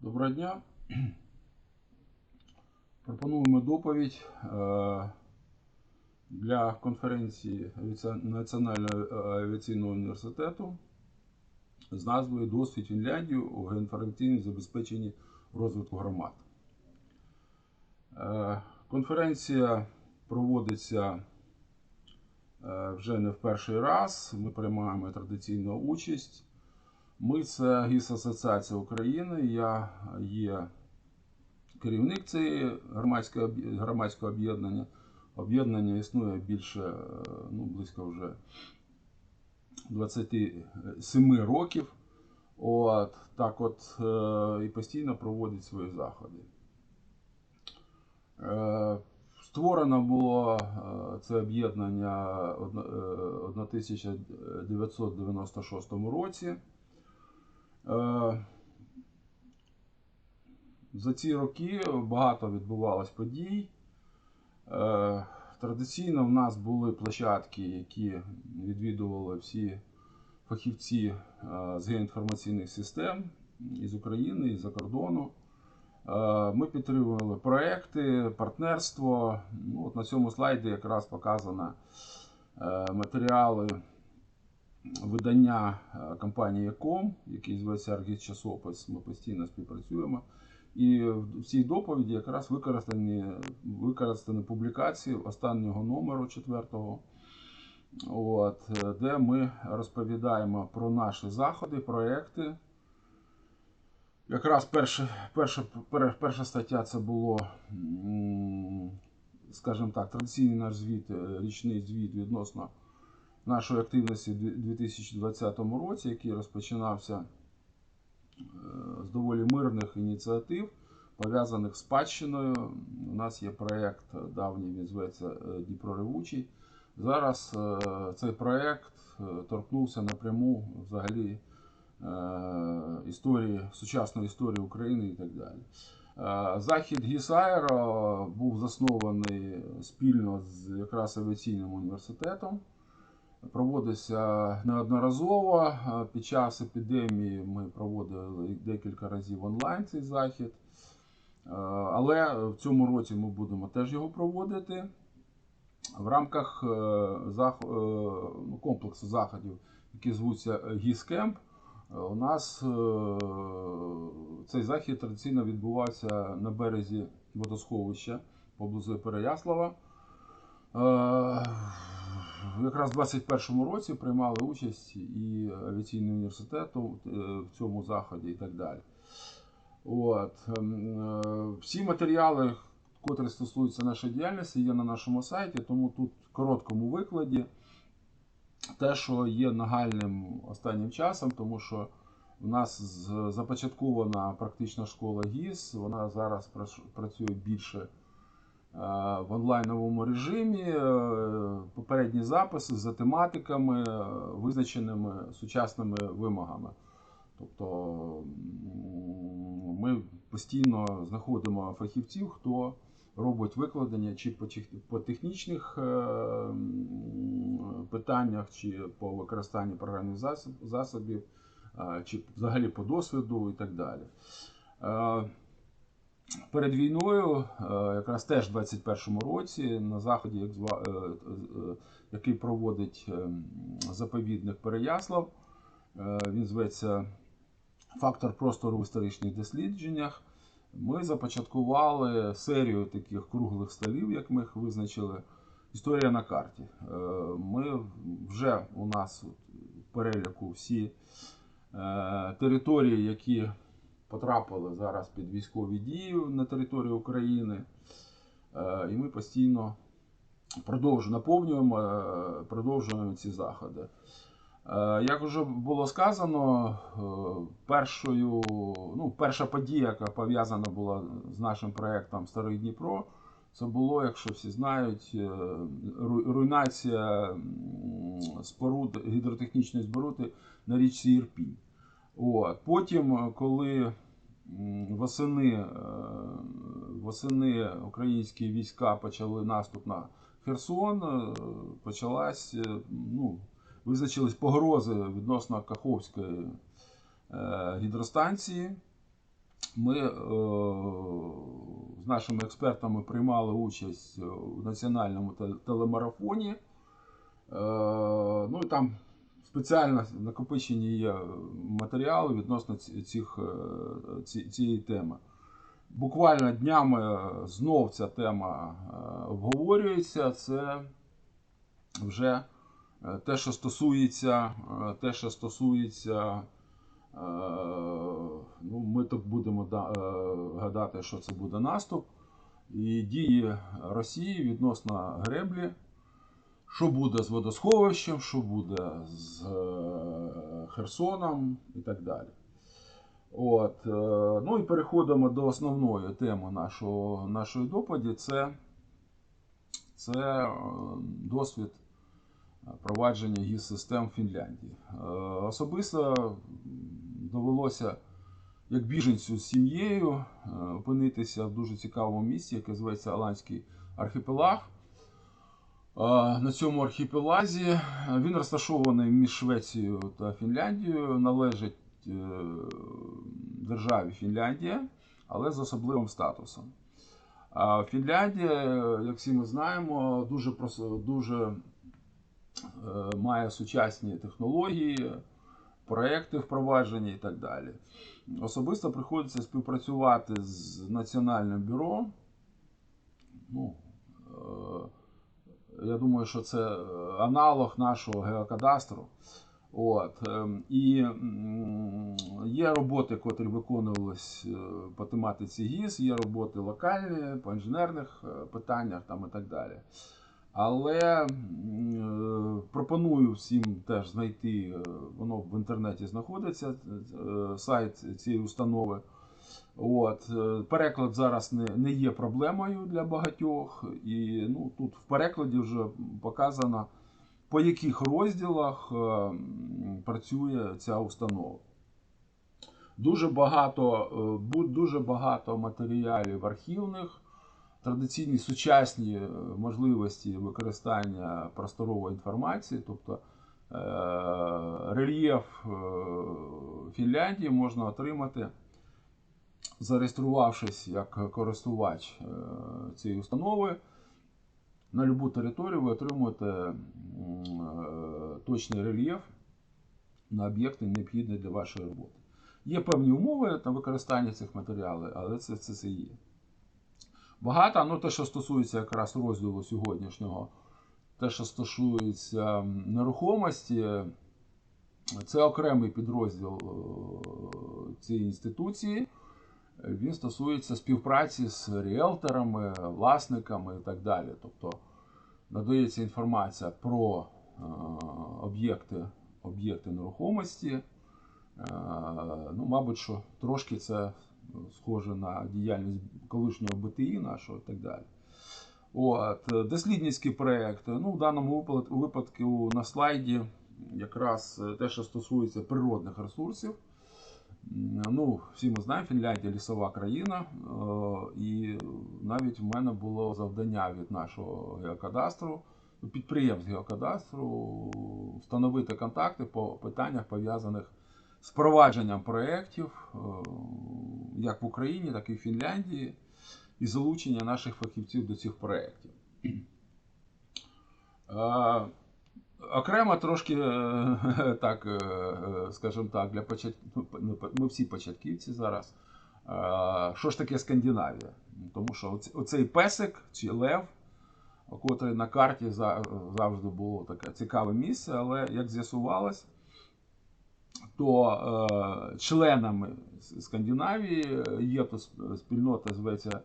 Доброго дня. Пропонуємо доповідь е, для конференції Національного авіаційного університету з назвою Досвід Фінляндії у геоінформаційному забезпеченні розвитку громад. Е, Конференція проводиться е, вже не в перший раз. Ми приймаємо традиційну участь. Ми це ГІС Асоціація України. Я є керівник цієї громадського об'єднання. Об'єднання існує більше, е, ну, близько вже 27 років. От, так от, е, і постійно проводить свої заходи. Е, Створено було це об'єднання е, 1996 році. Е, За ці роки багато відбувалось подій. Е, Традиційно в нас були площадки, які відвідували всі фахівці е, з геоінформаційних систем із України, із-за кордону. Е, Ми підтримували проекти, партнерство. Ну, от на цьому слайді якраз показано матеріали видання е, компанії Ком, який зветься Аргіс Часопис. Ми постійно співпрацюємо. І в цій доповіді якраз використані, використані публікації останнього номеру четвертого, от, е, де ми розповідаємо про наші заходи, проекти. Якраз перша, перша, пер- перша стаття це було, скажімо так, традиційний наш звіт, е, річний звіт відносно нашої активності в 2020 році, який розпочинався е, з доволі мирних ініціатив, пов'язаних з спадщиною. У нас є проєкт давній, він зветься е, Дніпро Ревучий. Зараз е, цей проєкт торкнувся напряму взагалі історії, сучасної історії України і так далі. Захід Гісаєро був заснований спільно з якраз авіаційним університетом. Проводився неодноразово. Е, Під час епідемії ми проводили декілька разів онлайн цей захід. Е, Але в цьому році ми будемо теж його проводити. В рамках е, ну, комплексу заходів, які звуться ГІСКемп, у нас цей захід традиційно відбувався на березі водосховища поблизу Переяслава. Е, Якраз в 2021 році приймали участь і авіаційний університет е, в цьому заході і так далі. От. ем, е, Всі матеріали, котрі стосуються нашої діяльності, є на нашому сайті, тому тут в короткому викладі те, що є нагальним останнім часом, тому що в нас започаткована практична школа ГІС, вона зараз працює більше в онлайновому режимі. Е, Попередні записи за тематиками, е, визначеними сучасними вимогами. Тобто ми постійно знаходимо фахівців, хто робить викладення чи по, технічних е, питаннях, чи по використанню програмних засобів, е, чи взагалі по досвіду і так далі. Перед війною, е, якраз теж в 21-му році, на заході, е, е, який проводить е, заповідник Переяслав, він зветься Фактор простору в історичних дослідженнях. Ми започаткували серію таких круглих столів, як ми їх визначили. Історія на карті. Ми вже у нас в переліку всі території, які потрапили зараз під військові дії на території України. Е, І ми постійно продовжуємо, наповнюємо, е, продовжуємо ці заходи. Е, Як вже було сказано, першою, ну, перша подія, яка пов'язана була з нашим проєктом Старий Дніпро, це було, якщо всі знають, руйнація споруд, гідротехнічної споруди на річці Ірпінь. От. Потім, е, коли восени, е, восени українські війська почали наступ на Херсон, е, почалась, ну, визначились погрози відносно Каховської гідростанції. Ми з нашими експертами приймали участь у національному телемарафоні. Ну і там спеціально накопичені є матеріали відносно цих, е, ці- цієї теми. Буквально днями знов ця тема е, обговорюється. Це вже е, те, що стосується, те, що стосується, ну, ми так будемо гадати, що це буде наступ, і дії Росії відносно греблі. Що буде з водосховищем, що буде з е, Херсоном і так далі. От, е, ну і переходимо до основної теми нашого, нашої доповіді. Це, це е, досвід провадження ГІС-систем в Фінляндії. Особисто довелося як біженцю з сім'єю опинитися в дуже цікавому місці, яке зветься Аланський архіпелаг. На цьому архіпелазі е, він розташований між Швецією та Фінляндією, належить е, державі Фінляндія, але з особливим статусом. Фінляндія, як всі ми знаємо, дуже, дуже е, має сучасні технології, проекти впроваджені і так далі. Особисто приходиться співпрацювати з Національним бюро. Ну, я думаю, що це е, аналог нашого геокадастру. От, ем, і є роботи, котрі виконувались е, по тематиці ГІС, є роботи локальні, по інженерних е, питаннях там і так далі. Але пропоную всім теж знайти, воно в інтернеті знаходиться, сайт цієї установи. От, е, переклад зараз не, не є проблемою для багатьох, і ну, тут в перекладі вже показано, по яких розділах е, працює ця установа. Дуже багато, е, дуже багато матеріалів архівних, традиційні сучасні можливості використання просторової інформації, тобто рельєф Фінляндії можна отримати, зареєструвавшись як користувач е, цієї установи. На будь-яку територію ви отримуєте е, точний рельєф на об'єкти, необхідні для вашої роботи. Є певні умови на використання цих матеріалів, але це, це, це є. Багато, ну те, що стосується якраз розділу сьогоднішнього, те, що стосується нерухомості, це окремий підрозділ е, цієї інституції. Він стосується співпраці з ріелторами, власниками і так далі. Тобто надається інформація про е, об'єкти, об'єкти нерухомості. Е, ну, мабуть, що трошки це схоже на діяльність колишнього БТІ нашого і так далі. От, е, дослідницькі проекти. Ну, в даному випадку на слайді якраз е, те, що стосується природних ресурсів. Ну, всі ми знаємо, Фінляндія лісова країна, е, і навіть в мене було завдання від нашого геокадастру, підприємств геокадастру, встановити контакти по питаннях пов'язаних з провадженням проєктів е, як в Україні, так і в Фінляндії, і залучення наших фахівців до цих проєктів. Окремо трошки, е, так, е, е, скажімо так, для початків, ми всі початківці зараз. Що ж таке Скандинавія? Тому що оц- оцей песик чи лев, котрий на карті завжди було таке цікаве місце, але як з'ясувалось, то членами Скандинавії є спільнота, зветься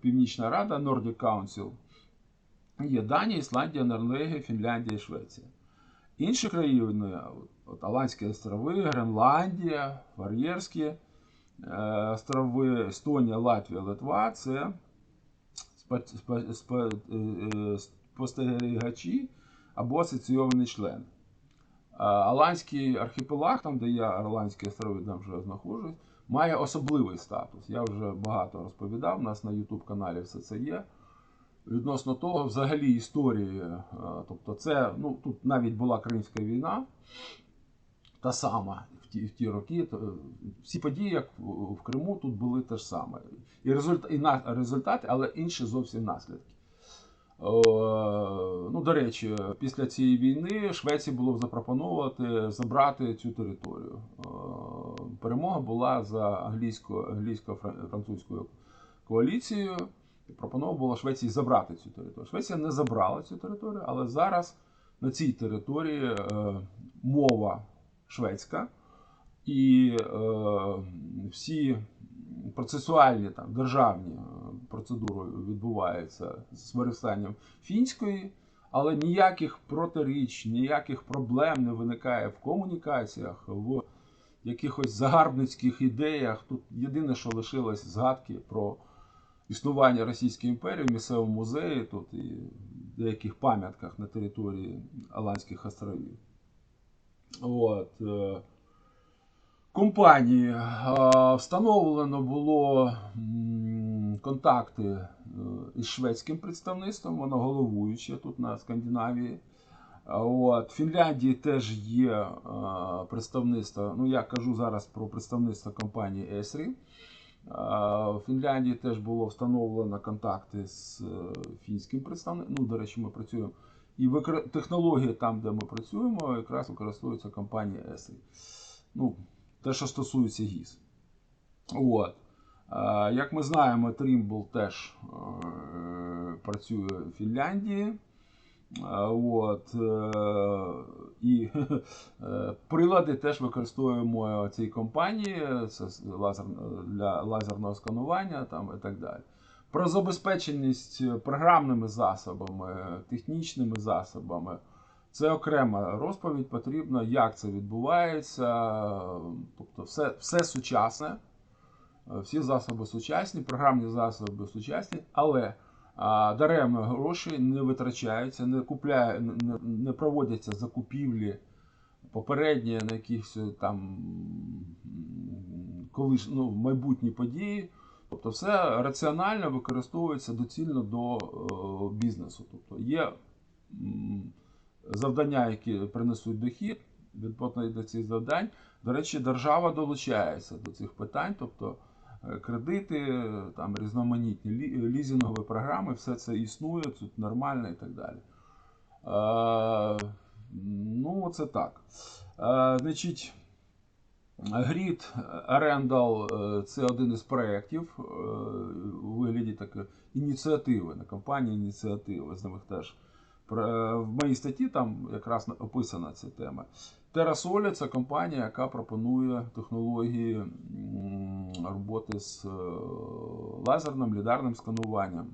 Північна Рада, Nordic Council. Є Данія, Ісландія, Норвегія, Фінляндія і Швеція. Інші країни, от Аландські острови, Гренландія, Фар'єрські е, острови, Естонія, Латвія, Литва це е, спостерігачі або асоційований член. А Аландський архіпелаг, там, де я Аландські острови, там вже знаходжусь, має особливий статус. Я вже багато розповідав, у нас на YouTube каналі все це є відносно того, взагалі історії. е, Тобто, це ну тут навіть була Кримська війна, та сама в ті, в ті роки. То, е, всі події, як в Криму, тут були те ж саме. І, результ, і на, результати, але інші зовсім наслідки. Ну, до речі, після цієї війни Швеції було запропонувати забрати цю територію. Перемога була за англійсько- англійсько-французькою коаліцією. І пропоновано Швеції забрати цю територію. Швеція не забрала цю територію, але зараз на цій території е, мова шведська, і е, всі процесуальні там, державні е, процедури відбуваються з використанням фінської, але ніяких протиріч, ніяких проблем не виникає в комунікаціях, в якихось загарбницьких ідеях. Тут єдине, що лишилось згадки про існування Російської імперії в місцевому музеї тут і в деяких пам'ятках на території Аланських островів. От. е, Компанії е, встановлено було контакти е, із шведським представництвом, воно головуюче тут на Скандинавії. От. В Фінляндії теж є представництво. Ну, я кажу зараз про представництво компанії Esri. В Фінляндії теж було встановлено контакти з е, фінським представником. Ну, до речі, ми працюємо. І викра- технології там, де ми працюємо, якраз використовується компанія Esri. Ну, те, що стосується ГІС. От. Як ми знаємо, Trimble теж е, працює в Фінляндії. От, е, і е, прилади теж використовуємо цієї компанії це лазер, для лазерного сканування там, і так далі. Про забезпеченість програмними засобами, технічними засобами. Це окрема розповідь потрібна, як це відбувається. Тобто, все, все сучасне, всі засоби сучасні, програмні засоби сучасні, але а, даремно гроші не витрачаються, не купляє, не, не проводяться закупівлі попередні на якісь е, там колиш, ну, майбутні події. Тобто все раціонально використовується доцільно до е, бізнесу. Тобто є м, завдання, які принесуть дохід, відповідно до цих завдань. До речі, держава долучається до цих питань, тобто кредити, там різноманітні лі- лізингові програми, все це існує, тут нормально і так далі. Е, ну, це так. Е, значить, Грід Арендал це один із проєктів е, у вигляді такої ініціативи, на компанії ініціативи. З ними теж в моїй статті там якраз описана ця тема. TerraSolid – це компанія, яка пропонує технології роботи з е, лазерним лідарним скануванням.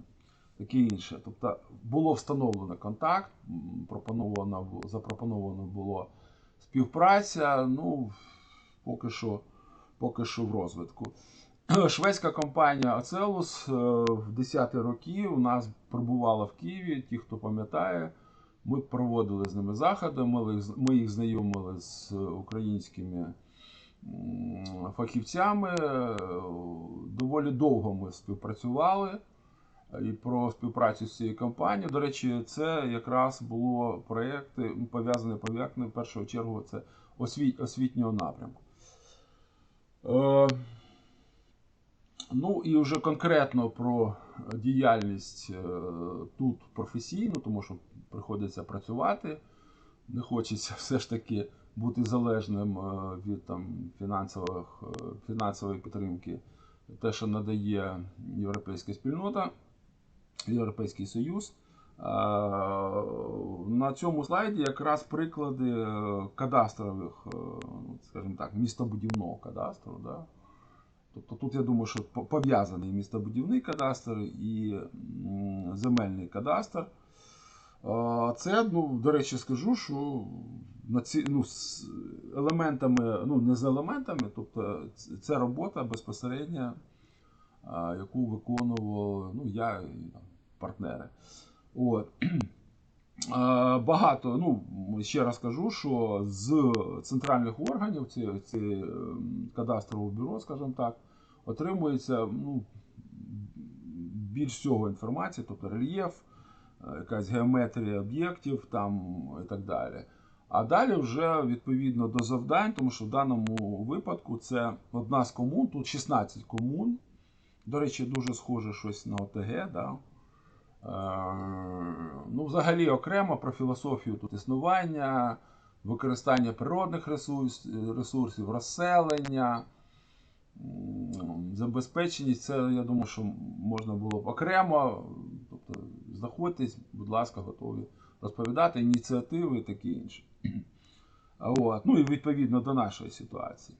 Таке інше. Тобто було встановлено контакт, пропоновано, запропоновано було співпраця. Ну, поки що, поки що в розвитку. Шведська компанія Оцелус в 10-ті роки у нас прибувала в Києві. Ті, хто пам'ятає, ми проводили з ними заходи, ми їх, ми їх знайомили з українськими м, фахівцями. Доволі довго ми співпрацювали. І про співпрацю з цією компанією. До речі, це якраз було проєкти пов'язані пов'язані в першу чергу це освіт, освітнього напрямку. Е, ну і вже конкретно про діяльність е, тут професійну, тому що приходиться працювати. Не хочеться все ж таки бути залежним е, від там, фінансових, е, фінансової підтримки, те, що надає Європейська спільнота, Європейський Союз. Е, На цьому слайді якраз приклади кадастрових, скажімо так, містобудівного кадастру. Да? Тобто тут я думаю, що пов'язаний містобудівний кадастр і земельний кадастр. Це, ну, до речі, скажу, що на ці, ну, з елементами, ну, не з елементами, тобто це робота безпосередньо, яку виконував ну, я і там, партнери. От. Багато, ну ще раз кажу, що з центральних органів, ці, ці ем, кадастрового бюро, скажімо так, отримується ну, більш всього інформації, тобто рельєф, якась геометрія об'єктів там і так далі. А далі вже відповідно до завдань, тому що в даному випадку це одна з комун, тут 16 комун. До речі, дуже схоже щось на ОТГ. Да? Е, ну, взагалі окремо про філософію тут існування, використання природних ресурс, ресурсів, розселення, забезпеченість. Це, я думаю, що можна було б окремо. Тобто, знаходьтесь, будь ласка, готові розповідати ініціативи і таке інше. От. Ну і відповідно до нашої ситуації.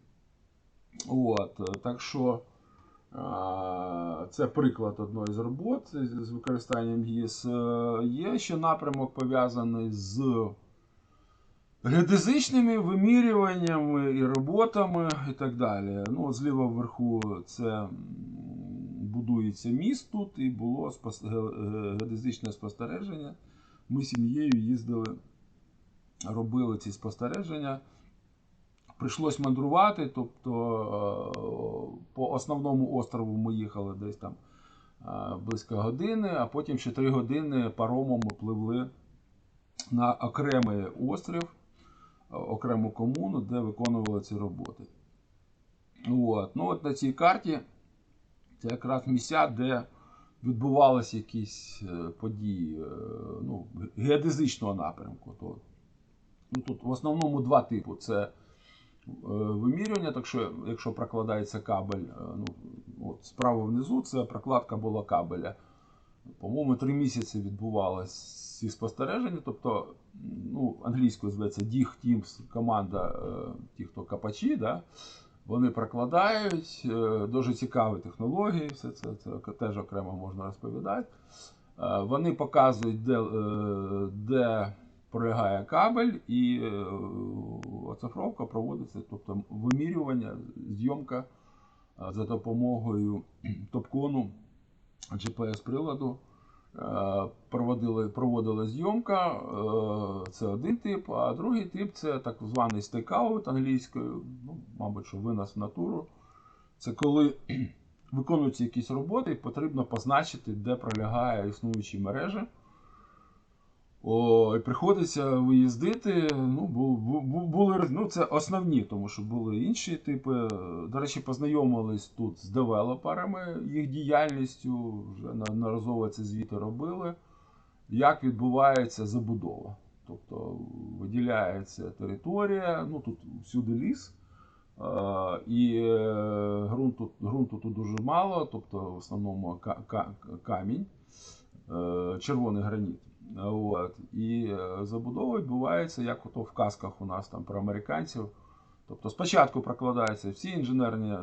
От. Так що це приклад одної з робот з використанням ГІС. Е, Є ще напрямок пов'язаний з геодезичними вимірюваннями і роботами і так далі. Ну, зліва вверху це будується міст тут, і було спос- геодезичне спостереження. Ми сім'єю їздили, робили ці спостереження. Прийшлось мандрувати, тобто е, по основному острову ми їхали десь там е, близько години, а потім ще три години паромом ми пливли на окремий острів, е, окрему комуну, де виконували ці роботи. От. Ну, от на цій карті це якраз місця, де відбувалися якісь е, події е, ну, геодезичного напрямку. То, ну, тут в основному два типи. Це е, вимірювання, так що якщо прокладається кабель, ну, от, справа внизу це прокладка була кабеля. По-моєму, три місяці відбувалися ці спостереження. Тобто, ну, англійською зветься DIG Teams, команда, ті, хто капачі, да? Вони прокладають, е, дуже цікаві технології, все це, це теж окремо можна розповідати. Е, Вони показують, де, е, де пролягає кабель, і оцифровка проводиться, тобто вимірювання, зйомка за допомогою топкону GPS-приладу. Е, Проводили, проводила зйомка, е, це один тип, а другий тип це так званий стейкаут англійською, ну, мабуть, що винос в натуру. Це коли виконуються якісь роботи, потрібно позначити, де пролягає існуючі мережі. О, і приходиться виїздити. Ну, бу- бу- бу- були, ну, це основні, тому що були інші типи. До речі, познайомились тут з девелоперами, їх діяльністю, вже неодноразово ці звіти робили. Як відбувається забудова? Тобто виділяється територія, ну тут всюди ліс, і е, ґрунту, ґрунту тут дуже мало, тобто в основному ка- ка- камінь, е, червоний граніт. От. І е, забудова відбувається, як ото в казках у нас там про американців. Тобто спочатку прокладаються всі інженерні е,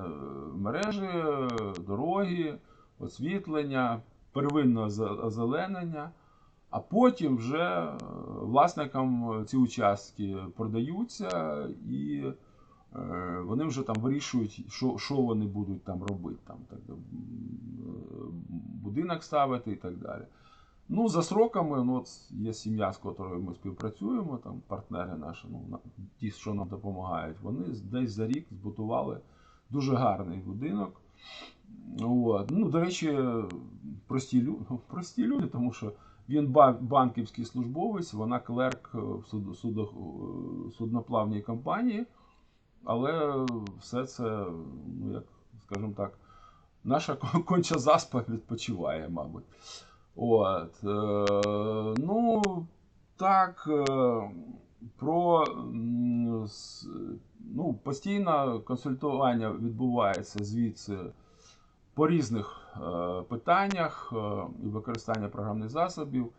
мережі, е, дороги, освітлення, первинне озеленення, а потім вже е, власникам ці участки продаються і е, вони вже там вирішують, що, що вони будуть там робити, там, так, е, будинок ставити і так далі. Ну, за сроками, ну, от є сім'я, з якою ми співпрацюємо, там партнери наші, ну, ті, що нам допомагають, вони десь за рік збудували дуже гарний будинок. От. Ну, до речі, прості, лю... прості люди, тому що він банківський службовець, вона клерк в суд... судо... судноплавній компанії, але все це, ну, як, скажімо так, наша конча заспа відпочиває, мабуть. От, е, ну, так, е, про ну, постійно консультування відбувається звідси по різних е, питаннях і використання програмних засобів.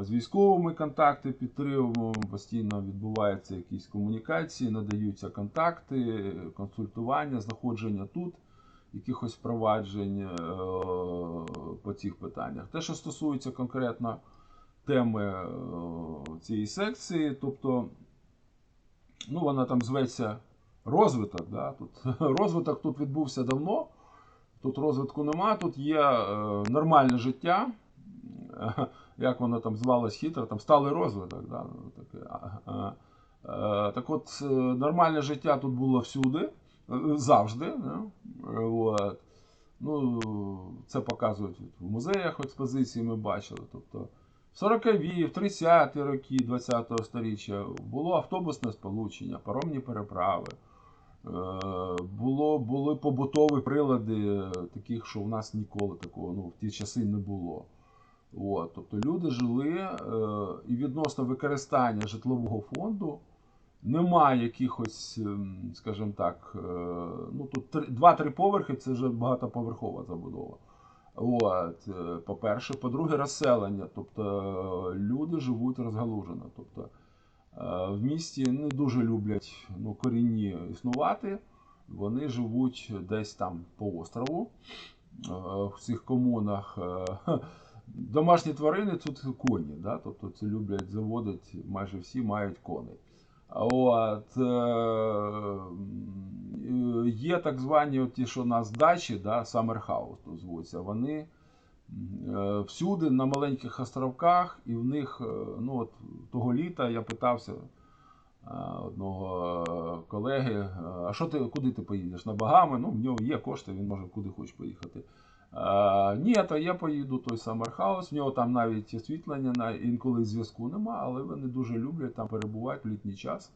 З військовими контакти підтримуємо, постійно відбуваються якісь комунікації, надаються контакти, консультування, знаходження тут якихось впроваджень е, по цих питаннях. Те, що стосується конкретно теми е, цієї секції, тобто, ну, вона там зветься розвиток. Да? Тут, розвиток тут відбувся давно, тут розвитку нема, тут є е, нормальне життя. Як воно там звалось хитро, там сталий розвиток. Да? Так от, нормальне життя тут було всюди, завжди. Да? Е, От. Ну, це показують в музеях експозиції, ми бачили. Тобто В 40-ві, в 30-ті роки 20-го сторіччя було автобусне сполучення, паромні переправи. Е, Було, були побутові прилади, таких, що в нас ніколи такого ну, в ті часи не було. От, тобто люди жили е, і відносно використання житлового фонду немає якихось, ем, скажімо так, е, ну тут три- два-три поверхи це вже багатоповерхова забудова. От, е, по-перше, по-друге, розселення. Тобто е, люди живуть розгалужено. Тобто в місті не дуже люблять ну, корінні існувати. Вони живуть десь там по острову в цих комунах. Домашні тварини тут коні, да? тобто це люблять заводити, майже всі мають коней. От, е, є так звані ті, що у нас дачі, да, Summer House то звуться, вони е, всюди на маленьких островках, і в них е, ну, от, того літа я питався е, одного е, колеги, е, а що ти, куди ти поїдеш? На Багами? Ну, в нього є кошти, він може куди хоче поїхати. Е, ні, то я поїду той House, в нього там навіть освітлення, інколи зв'язку нема, але вони дуже люблять там перебувати в літній час.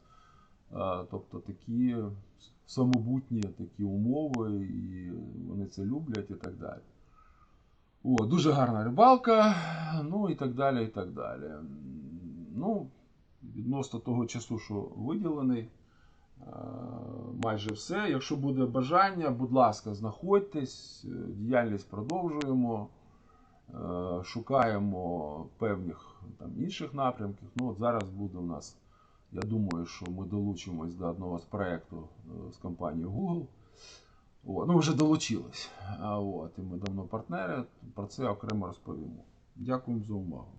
Е, Тобто такі самобутні такі умови, і вони це люблять і так далі. О, дуже гарна рибалка, ну і так далі, і так далі. Ну, відносно того часу, що виділений, майже все. Якщо буде бажання, будь ласка, знаходьтесь, е, діяльність продовжуємо, е, шукаємо певних там, інших напрямків. Ну, от зараз буде у нас, я думаю, що ми долучимось до одного з проєктів е, з компанією Google. О, ну, вже долучились. От, і ми давно партнери, про це окремо розповімо. Дякуємо за увагу.